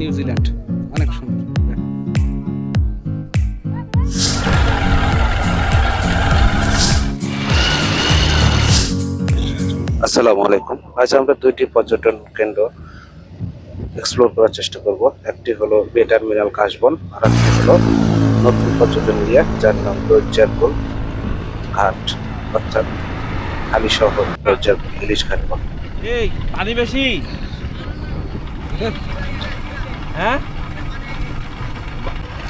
New Zealand. অনেক সুন্দর। আসসালামু আলাইকুম। আজ আমরা দুইটি পর্যটন কেন্দ্র এক্সপ্লোর করার চেষ্টা করব। একটি হলো বে টার্মিনাল কাশবন আর একটি হলো নতুন পর্যটন এরিয়া যার নাম দৈর্যারপুর ঘাট অর্থাৎ হালি শহর দৈর্যারপুর ইলিশ ঘাট। এই পানি বেশি। হ্যাঁ?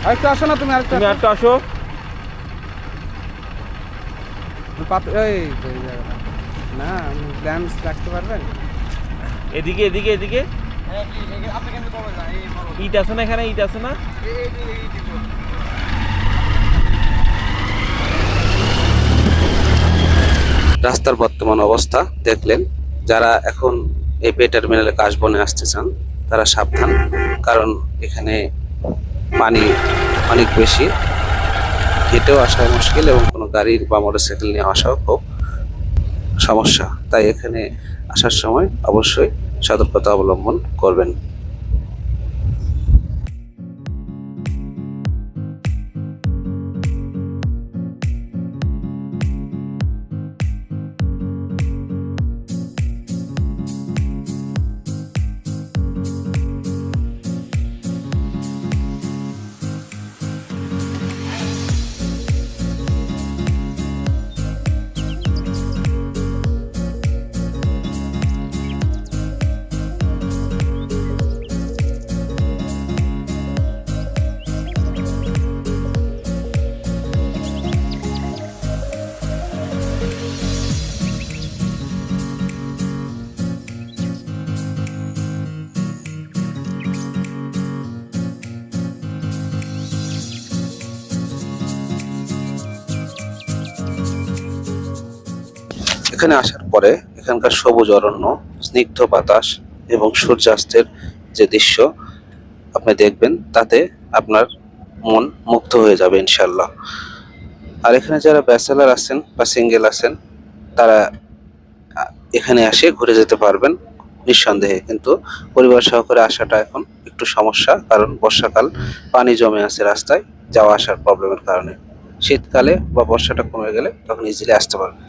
আরেকটু আসো না তুমি আরেকটু তুমি আসো। এই। না রাখতে পারবেন এদিকে এদিকে এদিকে। ইট আছে না এখানে? ইট আছে না? রাস্তার বর্তমান অবস্থা দেখলেন। যারা এখন এই বে টার্মিনালে কাশবনে আসতে চান তারা সাবধান, কারণ এখানে পানি অনেক বেশি। হেঁটেও আসা মুশকিল এবং কোনো গাড়ির বা মোটরসাইকেল নিয়ে আসাও খুব সমস্যা। তাই এখানে আসার সময় অবশ্যই সতর্কতা অবলম্বন করবেন। এখানে আসার পরে এখানকার সবুজ অরণ্য, স্নিগ্ধ বাতাস এবং সূর্যাস্তের যে দৃশ্য আপনি দেখবেন, তাতে আপনার মন মুগ্ধ হয়ে যাবে ইনশাল্লাহ আর এখানে যারা ব্যাচেলার আছেন বা সিঙ্গেল আছেন, তারা এখানে এসে ঘুরে যেতে পারবেন নিঃসন্দেহে। কিন্তু পরিবার সহকারে আসাটা এখন একটু সমস্যা, কারণ বর্ষাকাল, পানি জমে আছে রাস্তায়, যাওয়া আসার প্রবলেমের কারণে। শীতকালে বা বর্ষাটা কমে গেলে তখন ইজিলি আসতে পারবেন।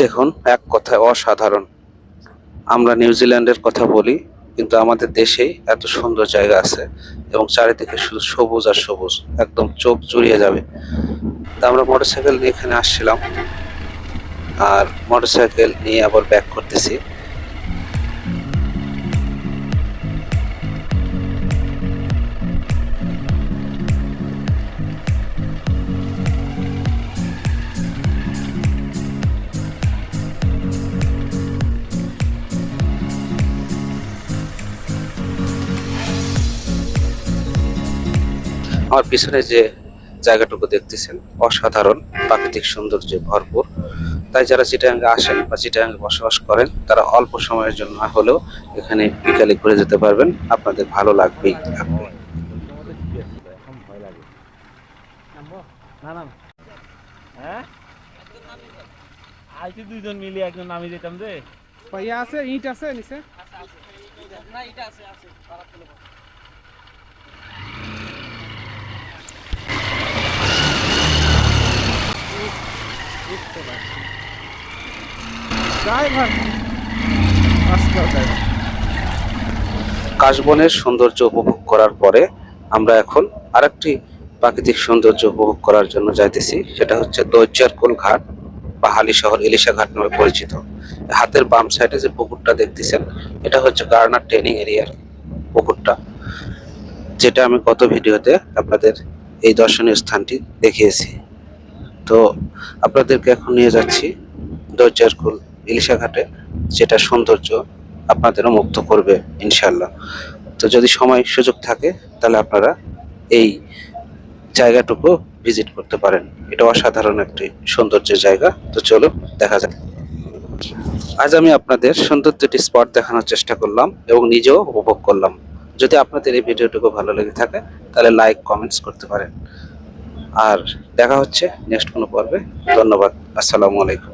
দেখুন, এক কথায় অসাধারণ। আমরা নিউজিল্যান্ডের কথা বলি, কিন্তু আমাদের দেশে এত সুন্দর জায়গা আছে এবং চারিদিকে শুধু সবুজ আর সবুজ, একদম চোখ জুড়িয়ে যাবে। তা আমরা মোটরসাইকেল নিয়ে এখানে আসছিলাম, আর মোটরসাইকেল নিয়ে আবার ব্যাক করতেছি। আমার পিছনে যে জায়গাটুকু দেখতেছেন, অসাধারণ প্রাকৃতিক সৌন্দর্যে ভরপুর। তাই যারা চিটাগাঙ্গে আসেন বা চিটাগাঙ্গে বসবাস করেন, তারা অল্প সময়ের জন্য না হলেও এখানে বিকালে ঘুরে যেতে পারবেন। আপনাদের ভালো লাগবেই। লাগবে দুইজন মিলে একজন যেতাম যে ইয়ে আছে, ইট আছে, নিচে? ড্রাইভার আসতে কাশবনের সৌন্দর্য উপভোগ করার পরে আমরা এখন আরেকটি প্রাকৃতিক সৌন্দর্য উপভোগ করার জন্য যাইতেছি। সেটা হচ্ছে দৈজ্জারকুল ঘাট বা হালি শহর ইলিশা ঘাট নামে পরিচিত। হাতের বাম সাইডে যে পুকুরটা দেখতেছেন, এটা হচ্ছে গার্নার ট্রেনিং এরিয়ার পুকুরটা, যেটা আমি গত ভিডিওতে আপনাদের এই দর্শনীয় স্থানটি দেখিয়েছি। তো আপনাদেরকে এখন নিয়ে যাচ্ছি দৈজ্জারকুল ইলিশা ঘাটে, যেটা সৌন্দর্য আপনাদেরও মুক্ত করবে ইনশাল্লাহ তো যদি সময়, সুযোগ থাকে, তাহলে আপনারা এই জায়গাটুকু ভিজিট করতে পারেন। এটা অসাধারণ একটি সৌন্দর্যের জায়গা। তো চলো দেখা যাক। আজ আমি আপনাদের সুন্দর দুটি স্পট দেখানোর চেষ্টা করলাম এবং নিজেও উপভোগ করলাম। যদি আপনাদের এই ভিডিওটুকু ভালো লেগে থাকে, তাহলে লাইক, কমেন্টস করতে পারেন। আর দেখা হচ্ছে নেক্সট কোনো পর্বে। ধন্যবাদ। আসসালামু আলাইকুম।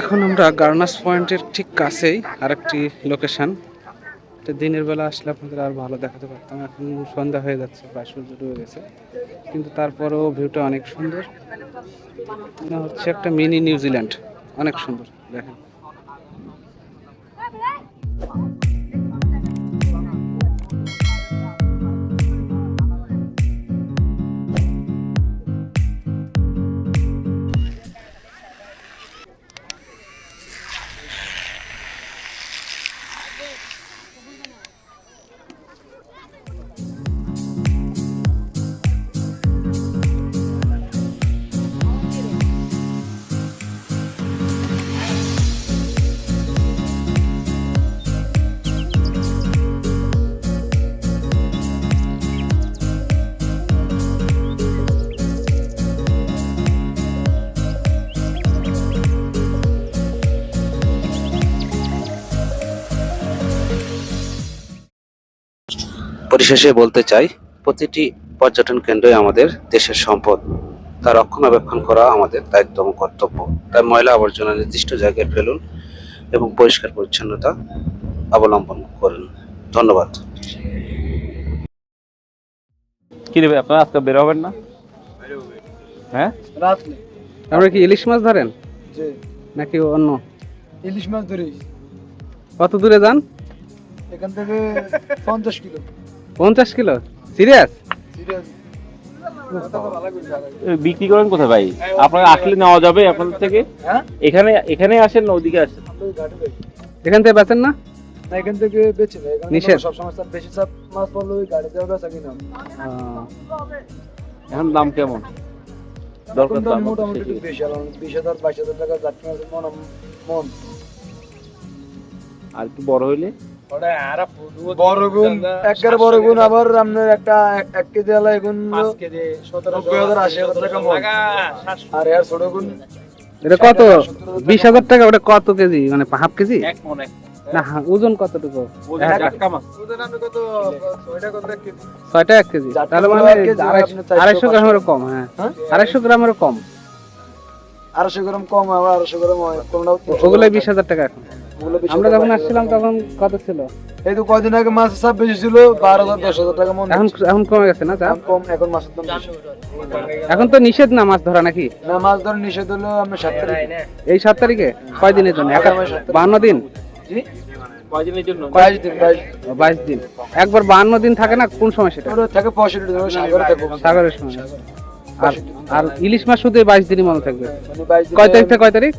এখন আমরা গার্নাস পয়েন্টের ঠিক কাছেই আরেকটি লোকেশন দিনের বেলা আসলে আপনাদের আর ভালো দেখাতে পারতাম এখন সন্ধ্যা হয়ে যাচ্ছে, প্রায় সূর্য ডুবে গেছে। কিন্তু তারপরেও ভিউটা অনেক সুন্দর। হচ্ছে একটা মিনি নিউজিল্যান্ড অনেক সুন্দর, দেখেন। পরিশেষে বলতে চাই প্রতিটি পর্যটন কেন্দ্রই আমাদের দেশের সম্পদ। তা রক্ষণাবেক্ষণ করা আমাদের দায়িত্ব এবং কর্তব্য। তাই ময়লা আবর্জনা নির্দিষ্ট জায়গায় ফেলুন এবং পরিষ্কার পরিচ্ছন্নতা অবলম্বন করুন। ধন্যবাদ। কি রে আপনারা আজকে বের হবেন না? হ্যাঁ? রাত নেই। আমরা কি ইলিশ মাছ ধরেন? যে নাকি অন্য? ইলিশ মাছ ধরি কত দূরে যান? এখান থেকে পঞ্চাশ কিলো। পঞ্চাশ কিলো? সিরিয়াস সিরিয়াস বিক্রি করেন কোথায় ভাই? আপনারা আসলে নেওয়া যাবে আপনাদের থেকে? হ্যাঁ? এখানে এখানে আসেন না ওদিকে আসেন। এখান থেকে বেচেন না? এখান থেকে বেছে নেই এখানে সব বেশি চাপ মাছ পড়লে ওই গাড়ি দেওয়া বেচা কিনা। এখন দাম কেমন? দরকার তো মোটামুটি বেশি। বিশ হাজার বাইশ হাজার টাকা যাত্রী মন মন। আর একটু বড় হইলে? বড় গুণ একবারে বড় গুণ আবার আপনার একটা এক- এক কেজি আলা এগুন নব্বই হাজার আশি হাজার টাকা আর এর ছোট গুণ এটা কত? বিশ হাজার টাকা ওটা কত কেজি? মানে হাফ কেজি? এক মন এক না ওজন কতটুকু? ছয়টা এক কেজি? তাহলে মানে আড়াইশো। গ্রামেরও কম হ্যাঁ। হ্যাঁ? আড়াইশো গ্রামেরও কম। আড়াইশো গ্রাম কম আবার আড়াইশো গ্রাম হয় ওগুলো বিশ হাজার টাকা এখন। আমরা যখন আসছিলাম তখন কত ছিল? এই তো কয়দিন আগে মাছ চাপ বেশি ছিল বারো হাজার দশ হাজার টাকা মন এখন এখন কমে গেছে না চাপ? দাম কম এখন মাছের দাম এখন তো নিষেধ না মাছ ধরা নাকি? না মাছ ধরে নিষেধ হলো আমরা সাত তারিখ। এই সাত তারিখে? কয় দিনের জন্য? এক বান্ন দিন? জি? বাইশ দিন একবার বান্ন দিন থাকে না? কোন সময় সেটা? থাকে পঁয়ষট্টি দিন সাগরের সময়। আর আর ইলিশ মাছ শুধু বাইশ দিনই মনে থাকবে। মানে কয় তারিখ থেকে কয় তারিখ?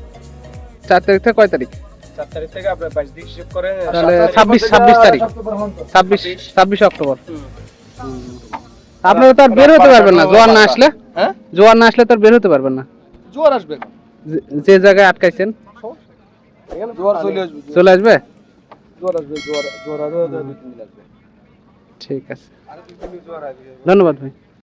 চার তারিখ থেকে কয় তারিখ? চার তারিখ থেকে আপনার বাইশ দিন হিসেব করে তাহলে ছাব্বিশ ছাব্বিশ তারিখ। ছাব্বিশ ছাব্বিশ। অক্টোবর। আপনারা তো আর বের হতে পারবেন না জোয়ার না আসলে? হ্যাঁ? জোয়ার না আসলে তো আর বের হতে পারবেন না। জোয়ার আসবে যে- জায়গায় আটকাইছেন। জোয়ার চলে আসবে চলে আসবে? জোয়ার আসবে জোয়ার জোয়ার আসবে। ঠিক আছে। ধন্যবাদ ভাই।